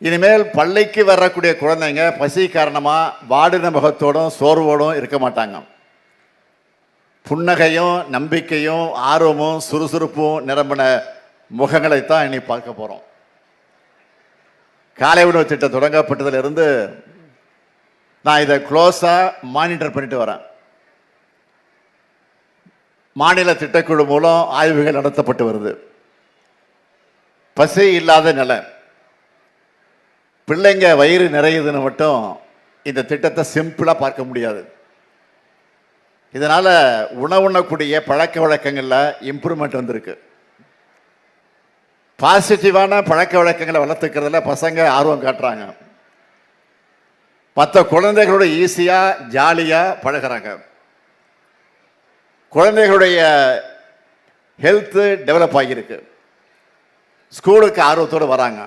இனிமேல் பள்ளிக்கு வரக்கூடிய குழந்தைங்க பசி காரணமாக வாடின முகத்தோடும் சோர்வோடும் இருக்க மாட்டாங்க. புன்னகையும் நம்பிக்கையும் ஆர்வமும் சுறுசுறுப்பும் நிரம்பின முகங்களைத்தான் இனி பார்க்க போகிறோம் காலை உணவு திட்டம் தொடங்கப்பட்டதிலிருந்து நான் இதை க்ளோஸாக மானிட்டர் பண்ணிட்டு வரேன். மாநில திட்டக்குழு மூலம் ஆய்வுகள் நடத்தப்பட்டு வருது. பசி இல்லாத நிலை. பிள்ளைங்க வயிறு நிறையுதுன்னு மட்டும் இந்த திட்டத்தை சிம்பிளாக பார்க்க முடியாது. இதனால் உணவுண்ணக்கூடிய பழக்க வழக்கங்களில் இம்ப்ரூவ்மெண்ட் வந்திருக்கு. பாசிட்டிவான பழக்க வழக்கங்களை வளர்த்துக்கிறதுல பசங்க ஆர்வம் காட்டுறாங்க. மற்ற குழந்தைகளோட ஈஸியாக ஜாலியாக பழகுறாங்க. குழந்தைகளுடைய ஹெல்த்து டெவலப் ஆகியிருக்கு. ஸ்கூலுக்கு ஆர்வத்தோடு வராங்க.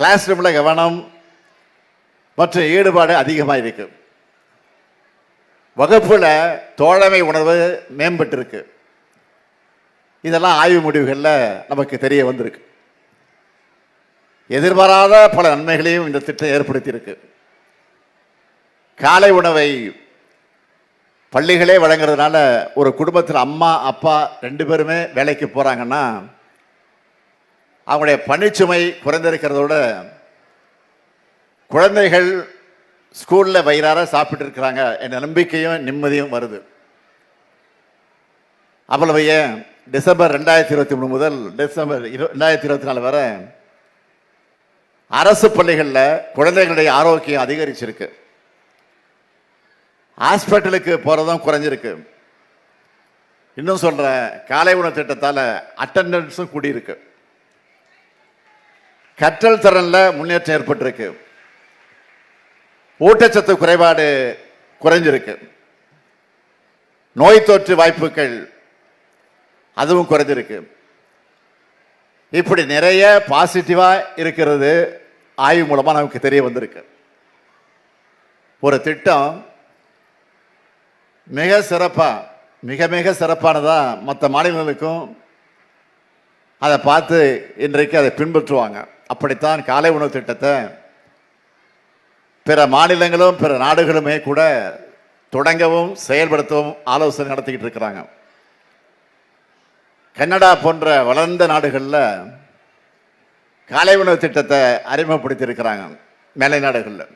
கிளாஸ் ரூமில் கவனம் மற்றும் ஈடுபாடு அதிகமாக இருக்கு வகுப்பில் தோழமை உணர்வு மேம்பட்டிருக்கு. இதெல்லாம் ஆய்வு முடிவுகளில் நமக்கு தெரிய வந்திருக்கு. எதிர்பாராத பல நன்மைகளையும் இந்த திட்டம் ஏற்படுத்தியிருக்கு. காலை உணவை பள்ளிகளே வழங்குறதுனால ஒரு குடும்பத்தில் அம்மா அப்பா ரெண்டு பேருமே வேலைக்கு போகிறாங்கன்னா அவங்களுடைய பணிச்சுமை குறைந்திருக்கிறதோட குழந்தைகள் ஸ்கூலில் வயிறார சாப்பிட்டு இருக்கிறாங்க என்ற நம்பிக்கையும் நிம்மதியும் வருது. அவ்வளவு ஏன்? டிசம்பர் ரெண்டாயிரத்தி இருபத்தி மூணு முதல் டிசம்பர் இரு ரெண்டாயிரத்தி இருபத்தி நாலு வரை அரசு பள்ளிகளில் குழந்தைகளுடைய ஆரோக்கியம் அதிகரிச்சிருக்கு. ஹாஸ்பிட்டலுக்கு போகிறதும் குறைஞ்சிருக்கு. இன்னும் சொல்கிறேன் காலை உணவு திட்டத்தால் அட்டண்டன்ஸும் கூடியிருக்கு. கற்றல் திறனில் முன்னேற்றம் ஏற்பட்டிருக்கு. ஊட்டச்சத்து குறைபாடு குறைஞ்சிருக்கு. நோய் தொற்று வாய்ப்புகள் அதுவும் குறைஞ்சிருக்கு. இப்படி நிறைய பாசிட்டிவாக இருக்கிறது ஆய்வு மூலமாக நமக்கு தெரிய வந்திருக்கு. ஒரு திட்டம் மிக சிறப்பாக மிக மிக சிறப்பானதாக மற்ற மாநிலங்களுக்கும் அதை பார்த்து இன்றைக்கு அதை பின்பற்றுவாங்க. அப்படித்தான் காலை உணவு திட்டத்தை பிற மாநிலங்களும் பிற நாடுகளுமே கூட தொடங்கவும் செயல்படுத்தவும் ஆலோசனை நடத்திக்கிட்டு இருக்கிறாங்க. கனடா போன்ற வளர்ந்த நாடுகளில் காலை உணவு திட்டத்தை அறிமுகப்படுத்தியிருக்கிறாங்க மேலை நாடுகளில்.